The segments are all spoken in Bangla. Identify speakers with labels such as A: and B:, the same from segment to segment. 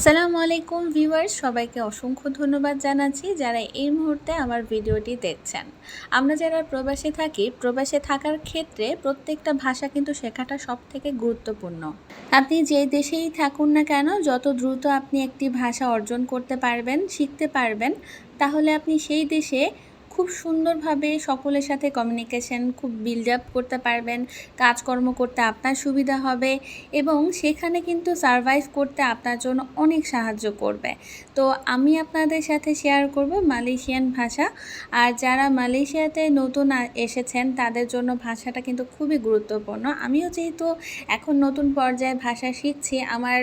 A: আসসালামু আলাইকুম ভিউয়ার্স, সবাইকে অসংখ্য ধন্যবাদ জানাচ্ছি যারা এই মুহূর্তে আমার ভিডিওটি দেখছেন। আমরা যারা প্রবাসে থাকি, প্রবাসে থাকার ক্ষেত্রে প্রত্যেকটা ভাষা কিন্তু শেখাটা সব থেকে গুরুত্বপূর্ণ। আপনি যে দেশেই থাকুন না কেন, যত দ্রুত আপনি একটি ভাষা অর্জন করতে পারবেন, শিখতে পারবেন, তাহলে আপনি সেই দেশে খুব সুন্দরভাবে সকলের সাথে কমিউনিকেশন খুব বিল্ড আপ করতে পারবেন, কাজকর্ম করতে আপনার সুবিধা হবে এবং সেখানে কিন্তু সারভাইভ করতে আপনার জন্য অনেক সাহায্য করবে। তো আমি আপনাদের সাথে শেয়ার করব মালয়েশিয়ান ভাষা। আর যারা মালয়েশিয়াতে নতুন এসেছেন তাদের জন্য ভাষাটা কিন্তু খুবই গুরুত্বপূর্ণ। আমিও যেহেতু এখন নতুন পর্যায়ে ভাষা শিখছি, আমার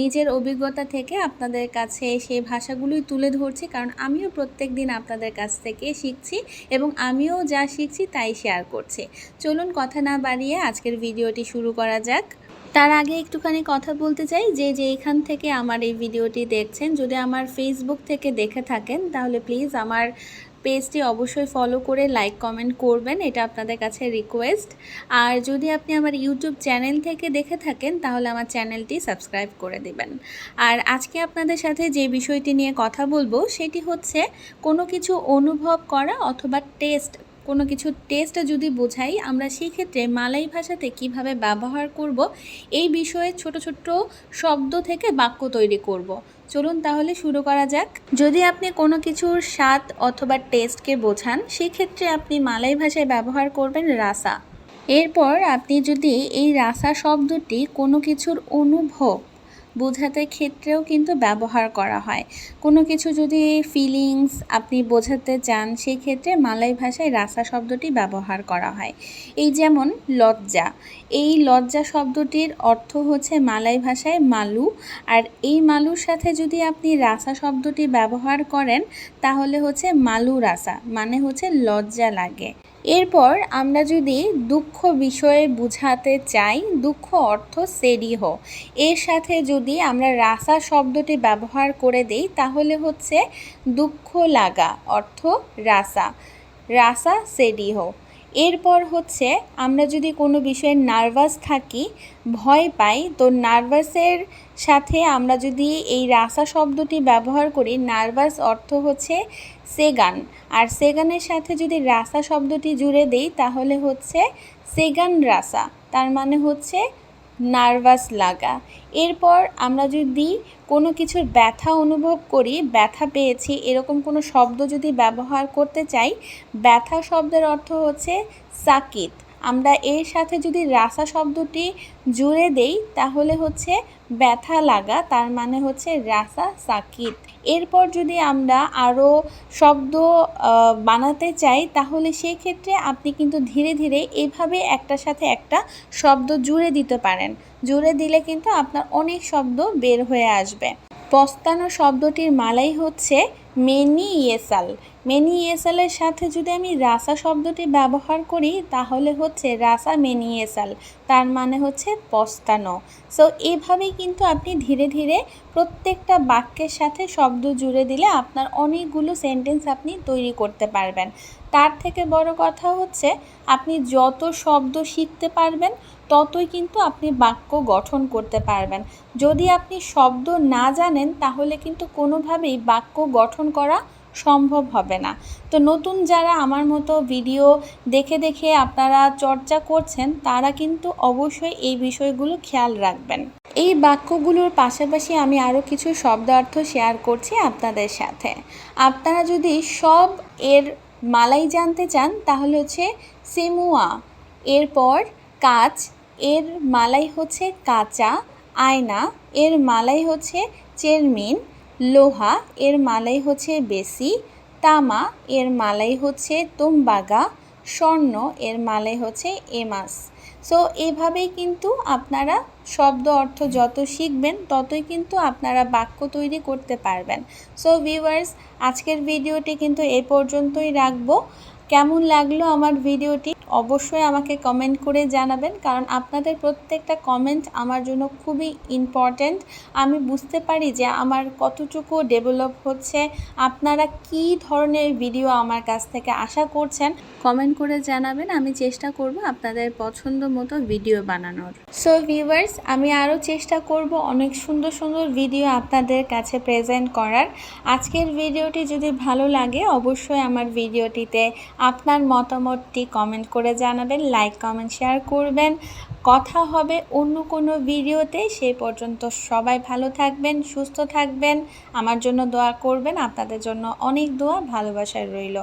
A: নিজের অভিজ্ঞতা থেকে আপনাদের কাছে সেই ভাষাগুলোই তুলে ধরছি, কারণ আমিও প্রত্যেক দিন আপনাদের কাছ থেকে শিখছি এবং আমিও যা শিখছি তাই শেয়ার করছি। চলুন কথা না বাড়িয়ে আজকের ভিডিওটি শুরু করা যাক। তার আগে একটুখানি কথা বলতে চাই, যে যে এখান থেকে আমার এই ভিডিওটি দেখছেন, যদি আমার ফেসবুক থেকে দেখে থাকেন, তাহলে প্লিজ আমার পেজটি অবশ্যই ফলো করে লাইক কমেন্ট করবেন, এটা আপনাদের কাছে রিকোয়েস্ট আর যদি আপনি আমার ইউটিউব চ্যানেল থেকে দেখে থাকেন, তাহলে আমার চ্যানেলটি সাবস্ক্রাইব করে দিবেন। আর আজকে আপনাদের সাথে যে বিষয়টি নিয়ে কথা বলব, সেটি হচ্ছে কোনো কিছু অনুভব করা অথবা টেস্ট কোনো কিছু টেস্ট যদি বোঝাই, আমরা সেই ক্ষেত্রে মালাই ভাষাতে কীভাবে ব্যবহার করব, এই বিষয়ে ছোট ছোট শব্দ থেকে বাক্য তৈরি করব। চলুন তাহলে শুরু করা যাক। যদি আপনি কোনো কিছুর স্বাদ অথবা টেস্টকে বোঝান, সেক্ষেত্রে আপনি মালাই ভাষায় ব্যবহার করবেন রাসা। এরপর আপনি যদি এই রাসা শব্দটি কোনো কিছুর অনুভব বোঝাতে ক্ষেত্রেও কিন্তু ব্যবহার করা হয়। কোনো কিছু যদি ফিলিংস আপনি বোঝাতে চান, সেক্ষেত্রে মালাই ভাষায় রাসা শব্দটি ব্যবহার করা হয়। এই যেমন লজ্জা, এই লজ্জা শব্দটির অর্থ হচ্ছে মালাই ভাষায় মালু। আর এই মালুর সাথে যদি আপনি রাসা শব্দটি ব্যবহার করেন, তাহলে হচ্ছে মালু রাসা মানে হচ্ছে লজ্জা লাগে। এরপর আমরা যদি দুঃখ বিষয়ে বুঝাতে চাই, দুঃখ অর্থ সেরিহ। এর সাথে যদি আমরা রাসা শব্দটি ব্যবহার করে দেই, তাহলে হচ্ছে দুঃখ লাগা অর্থ রাসা। রাসা সেরিহ। এরপর হচ্ছে আমরা যদি কোনো বিষয়ে নার্ভাস থাকি, ভয় পাই, তো নার্ভাসের সাথে আমরা যদি এই রাসা শব্দটি ব্যবহার করি, নার্ভাস অর্থ হচ্ছে সেগান। আর সেগানের সাথে যদি রাসা শব্দটি জুড়ে দেই, তাহলে হচ্ছে সেগান রাসা। তার মানে হচ্ছে নার্ভাস লাগা। এরপর আমরা যদি কোনো কিছুর ব্যথা অনুভব করি, ব্যথা পেয়েছি, এরকম কোনো শব্দ যদি ব্যবহার করতে চাই, ব্যথা শব্দের অর্থ হচ্ছে সাকিত। আমরা এর সাথে যদি রাসা শব্দটি জুড়ে দেই, তাহলে হচ্ছে ব্যথা লাগা, তার মানে হচ্ছে রাসা সাকিত। এরপর যদি আমরা আরও শব্দ বানাতে চাই, তাহলে সেই ক্ষেত্রে আপনি কিন্তু ধীরে ধীরে এভাবে একটার সাথে একটা শব্দ জুড়ে দিতে পারেন। জুড়ে দিলে কিন্তু আপনার অনেক শব্দ বের হয়ে আসবে। পস্তানো শব্দটির মালাই হচ্ছে মেনি ইয়েসাল মেনি ইয়েসালের সাথে যদি আমি রাসা শব্দটি ব্যবহার করি, তাহলে হচ্ছে রাসা মেনি ইয়েসাল তার মানে হচ্ছে পস্তানো। সো এভাবেই কিন্তু আপনি ধীরে ধীরে প্রত্যেকটা বাক্যের সাথে শব্দ জুড়ে দিলে আপনার অনেকগুলো সেন্টেন্স আপনি তৈরি করতে পারবেন। তার থেকে বড় কথা হচ্ছে, আপনি যত শব্দ শিখতে পারবেন ততই কিন্তু আপনি বাক্য গঠন করতে পারবেন। যদি আপনি শব্দ না জানেন, তাহলে কিন্তু কোনোভাবেই বাক্য গঠন করা সম্ভব হবে না। তো নতুন যারা আমার মতো ভিডিও দেখে দেখে আপনারা চর্চা করছেন, তারা কিন্তু অবশ্যই এই বিষয়গুলো খেয়াল রাখবেন। এই বাক্যগুলোর পাশাপাশি আমি আরও কিছু শব্দার্থ শেয়ার করছি আপনাদের সাথে। আপনারা যদি সব এর মালাই জানতে চান, তাহলে হচ্ছে সেমুয়া, এরপর কাচ এর মালাই হচ্ছে কাঁচা, আয়না, এর মালাই হচ্ছে চেরমিন, লোহা, এর মালাই হচ্ছে বেসি তামা, এর মালাই হচ্ছে তুমবাগা, স্বর্ণ, এর মালাই হচ্ছে এমাস। সো এভাবেই কিন্তু আপনারা শব্দ অর্থ যত শিখবেন, ততই কিন্তু আপনারা বাক্য তৈরি করতে পারবেন। সো ভিউয়ার্স আজকের ভিডিওটি কিন্তু এ পর্যন্তই রাখব। কেমন লাগল আমার ভিডিওটি? অবশ্যই আমাকে কমেন্ট করে জানাবেন, কারণ আপনাদের প্রত্যেকটা কমেন্ট আমার জন্য খুবই ইম্পর্ট্যান্ট আমি বুঝতে পারি যে আমার কতটুকু ডেভেলপ হচ্ছে, আপনারা কি ধরনের ভিডিও আমার কাছ থেকে আশা করছেন? কমেন্ট করে জানাবেন, আমি চেষ্টা করব আপনাদের পছন্দ মতো ভিডিও বানানোর। সো ভিউয়ার্স আমি আরও চেষ্টা করব অনেক সুন্দর সুন্দর ভিডিও আপনাদের কাছে প্রেজেন্ট করার। আজকের ভিডিওটি যদি ভালো লাগে, অবশ্যই আমার ভিডিওটিতে আপনার মতামতটি কমেন্ট করে জানাবেন লাইক কমেন্ট শেয়ার করবেন। কথা হবে অন্য কোনো ভিডিওতে। সেই পর্যন্ত সবাই ভালো থাকবেন, সুস্থ থাকবেন। আমার জন্য দোয়া করবেন। আপনাদের জন্য অনেক দোয়া ভালোবাসায় রইল।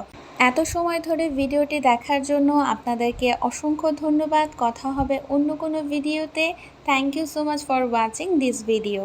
A: এত সময় ধরে ভিডিওটি দেখার জন্য আপনাদেরকে অসংখ্য ধন্যবাদ। কথা হবে অন্য কোনো ভিডিওতে। Thank you so much for watching this video